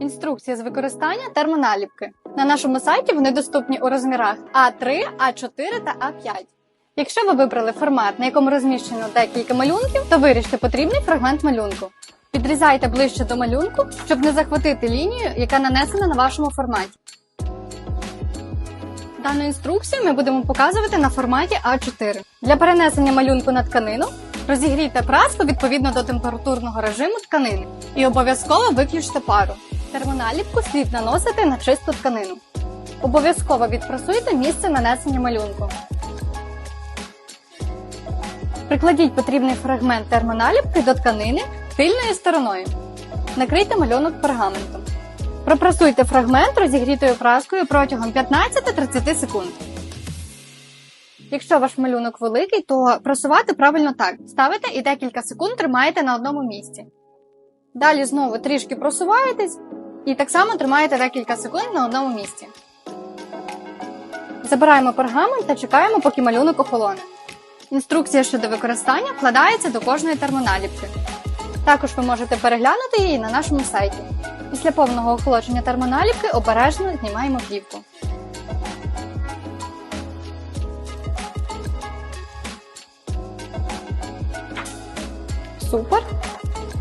Інструкції з використання термоналіпки. На нашому сайті вони доступні у розмірах А3, А4 та А5. Якщо ви вибрали формат, на якому розміщено декілька малюнків, то виріжте потрібний фрагмент малюнку. Підрізайте ближче до малюнку, щоб не захватити лінію, яка нанесена на вашому форматі. Дану інструкцію ми будемо показувати на форматі А4. Для перенесення малюнку на тканину розігрійте праску відповідно до температурного режиму тканини і обов'язково виключте пару. Термоналіпку слід наносити на чисту тканину. Обов'язково відпрасуйте місце нанесення малюнку. Прикладіть потрібний фрагмент термоналіпки до тканини тильною стороною. Накрийте малюнок пергаментом. Пропрасуйте фрагмент розігрітою праскою протягом 15-30 секунд. Якщо ваш малюнок великий, то прасувати правильно так. Ставите і декілька секунд тримаєте на одному місці. Далі знову трішки просуваєтесь і так само тримаєте декілька секунд на одному місці. Забираємо пергамент та чекаємо, поки малюнок охолоне. Інструкція щодо використання вкладається до кожної термоналіпки. Також ви можете переглянути її на нашому сайті. Після повного охолодження термоналіпки обережно знімаємо плівку. Супер.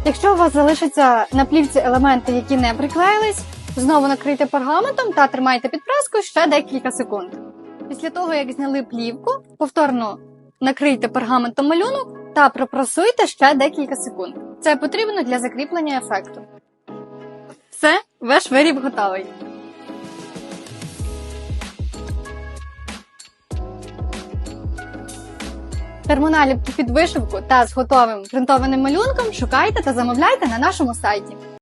Якщо у вас залишаться на плівці елементи, які не приклеїлись, знову накрийте пергаментом та тримайте під праскою ще декілька секунд. Після того, як зняли плівку, повторно накрийте пергаментом малюнок та пропрасуйте ще декілька секунд. Це потрібно для закріплення ефекту. Все, ваш виріб готовий. Термоналіпки під вишивку та з готовим принтованим малюнком шукайте та замовляйте на нашому сайті.